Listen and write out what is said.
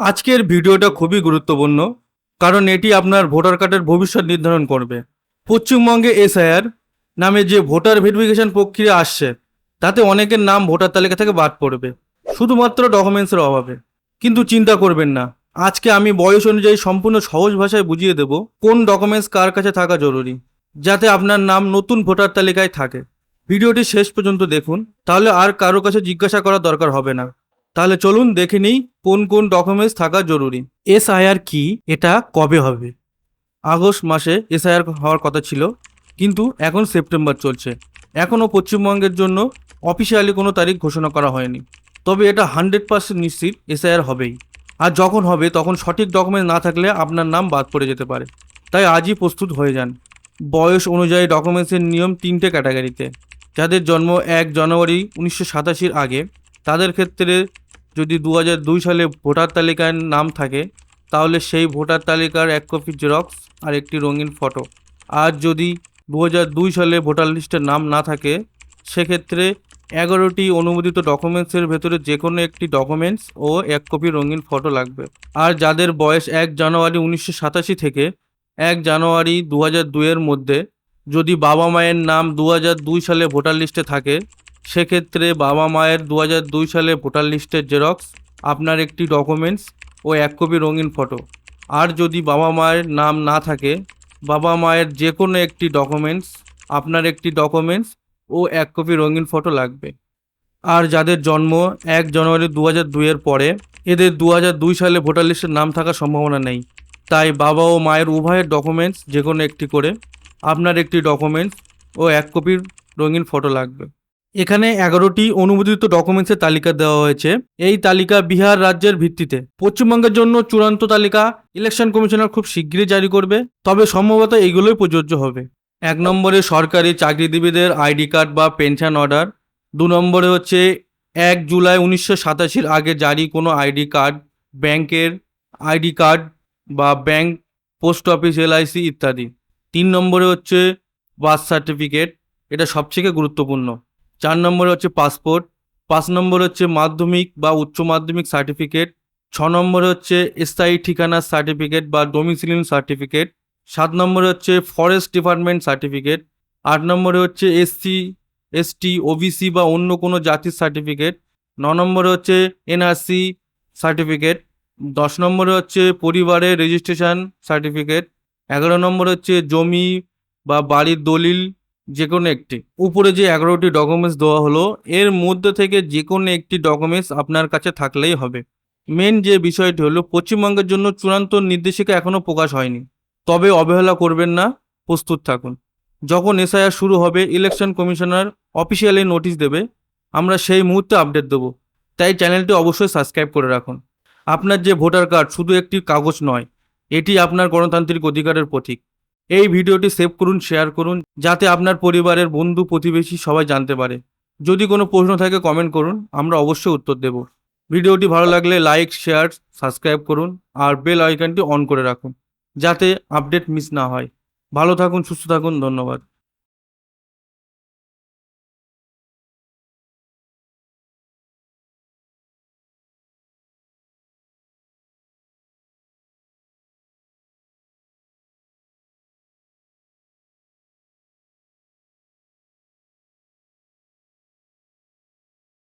আজকের ভিডিওটা খুবই গুরুত্বপূর্ণ, কারণ এটি আপনার ভোটার কার্ডের ভবিষ্যৎ নির্ধারণ করবে। পশ্চিমবঙ্গে এসআইআর নামে যে ভোটার ভেরিফিকেশন প্রক্রিয়া আসছে, তাতে অনেকের নাম ভোটার তালিকা থেকে বাদ পড়বে, শুধুমাত্র ডকুমেন্টসের অভাবে। কিন্তু চিন্তা করবেন না, আজকে আমি বয়স অনুযায়ী সম্পূর্ণ সহজ ভাষায় বুঝিয়ে দেব কোন ডকুমেন্টস কার কাছে থাকা জরুরি, যাতে আপনার নাম নতুন ভোটার তালিকায় থাকে। ভিডিওটি শেষ পর্যন্ত দেখুন, তাহলে আর কারও কাছে জিজ্ঞাসা করার দরকার হবে না। তাহলে চলুন দেখে নিই কোন কোন ডকুমেন্টস থাকা জরুরি। এসআইআর কি? এটা কবে হবে? আগস্ট মাসে এসআইআর হওয়ার কথা ছিল, কিন্তু এখন সেপ্টেম্বর চলছে। এখনও পশ্চিমবঙ্গের জন্য অফিসিয়ালি কোনো তারিখ ঘোষণা করা হয়নি। তবে এটা হান্ড্রেড পার্সেন্ট নিশ্চিত এসআইআর হবেই। আর যখন হবে, তখন সঠিক ডকুমেন্ট না থাকলে আপনার নাম বাদ পড়ে যেতে পারে। তাই আজই প্রস্তুত হয়ে যান। বয়স অনুযায়ী ডকুমেন্টসের নিয়ম তিনটে ক্যাটাগরিতে যাদের জন্ম এক জানুয়ারি উনিশশো সাতাশির আগে, তাদের ক্ষেত্রে যদি দু দুই সালে ভোটার তালিকায় নাম থাকে, তাহলে সেই ভোটার তালিকার এক কপি জেরক্স আর একটি রঙিন ফটো। আর যদি দু সালে ভোটার লিস্টের নাম না থাকে, সেক্ষেত্রে এগারোটি অনুমোদিত ডকুমেন্টসের ভেতরে যে কোনো একটি ডকুমেন্টস ও এক কপি রঙিন ফটো লাগবে। আর যাদের বয়স এক জানুয়ারি উনিশশো সাতাশি থেকে এক জানুয়ারি দু দুইয়ের মধ্যে যদি বাবা মায়ের নাম দু দুই সালে ভোটার লিস্টে থাকে সেক্ষেত্রে বাবা মায়ের দু হাজার দুই সালে ভোটার লিস্টের জেরক্স, আপনার একটি ডকুমেন্টস ও এক কপি রঙিন ফটো। আর যদি বাবা মায়ের নাম না থাকে, বাবা মায়ের যে কোনো একটি ডকুমেন্টস, আপনার একটি ডকুমেন্টস ও এক কপি রঙিন ফটো লাগবে। আর যাদের জন্ম এক জানুয়ারি দু হাজার দুইয়ের পরে, এদের দু হাজার দুই সালে ভোটার লিস্টের নাম থাকার সম্ভাবনা নেই। তাই বাবা ও মায়ের উভয়ের ডকুমেন্টস যে কোনো একটি করে, আপনার একটি ডকুমেন্টস ও এক কপির রঙিন ফটো লাগবে। এখানে এগারোটি অনুমোদিত ডকুমেন্টসের তালিকা দেওয়া হয়েছে। এই তালিকা বিহার রাজ্যের ভিত্তিতে। পশ্চিমবঙ্গের জন্য চূড়ান্ত তালিকা ইলেকশন কমিশনার খুব শীঘ্রই জারি করবে, তবে সম্ভবত এইগুলোই প্রযোজ্য হবে। এক নম্বরে সরকারি চাকরিজীবীদের আইডি কার্ড বা পেনশন অর্ডার দু নম্বরে হচ্ছে এক জুলাই উনিশশো সাতাশির আগে জারি কোনো আইডি কার্ড, ব্যাংকের আইডি কার্ড বা ব্যাংক, পোস্ট অফিস, এলআইসি ইত্যাদি। তিন নম্বরে হচ্ছে বার্থ সার্টিফিকেট এটা সবথেকে গুরুত্বপূর্ণ। চার নম্বরে হচ্ছে পাসপোর্ট, পাঁচ নম্বর হচ্ছে মাধ্যমিক বা উচ্চ মাধ্যমিক সার্টিফিকেট, ছ নম্বরে হচ্ছে স্থায়ী ঠিকানার সার্টিফিকেট বা ডোমিসিলিন সার্টিফিকেট সাত নম্বরে হচ্ছে ফরেস্ট ডিপার্টমেন্ট সার্টিফিকেট আট নম্বরে হচ্ছে এসসি এসটি ওবিসি বা অন্য কোনো জাতির সার্টিফিকেট ন নম্বরে হচ্ছে এনআরসি সার্টিফিকেট দশ নম্বরে হচ্ছে পরিবারের রেজিস্ট্রেশন সার্টিফিকেট এগারো নম্বর হচ্ছে জমি বা বাড়ির দলিল যে কোনো একটি। উপরে যে এগারোটি ডকুমেন্টস দেওয়া হলো, এর মধ্যে থেকে যে কোনো একটি ডকুমেন্টস আপনার কাছে থাকলেই হবে। মেন যে বিষয়টি হলো, পশ্চিমবঙ্গের জন্য চূড়ান্ত নির্দেশিকা এখনও প্রকাশ হয়নি। তবে অবহেলা করবেন না, প্রস্তুত থাকুন। যখন এসআইআর শুরু হবে ইলেকশন কমিশনার অফিসিয়ালি নোটিশ দেবে। আমরা সেই মুহূর্তে আপডেট দেবো। তাই চ্যানেলটি অবশ্যই সাবস্ক্রাইব করে রাখুন। আপনার যে ভোটার কার্ড শুধু একটি কাগজ নয়, এটি আপনার গণতান্ত্রিক অধিকারের প্রতীক। এই ভিডিওটি সেভ করুন শেয়ার করুন, যাতে আপনার পরিবারের বন্ধু প্রতিবেশী সবাই জানতে পারে। যদি কোনো প্রশ্ন থাকে কমেন্ট করুন, আমরা অবশ্যই উত্তর দেব। ভিডিওটি ভালো লাগলে লাইক শেয়ার সাবস্ক্রাইব করুন, আর বেল আইকনটি অন করে রাখুন, যাতে আপডেট মিস না হয়। ভালো থাকুন, সুস্থ থাকুন, ধন্যবাদ।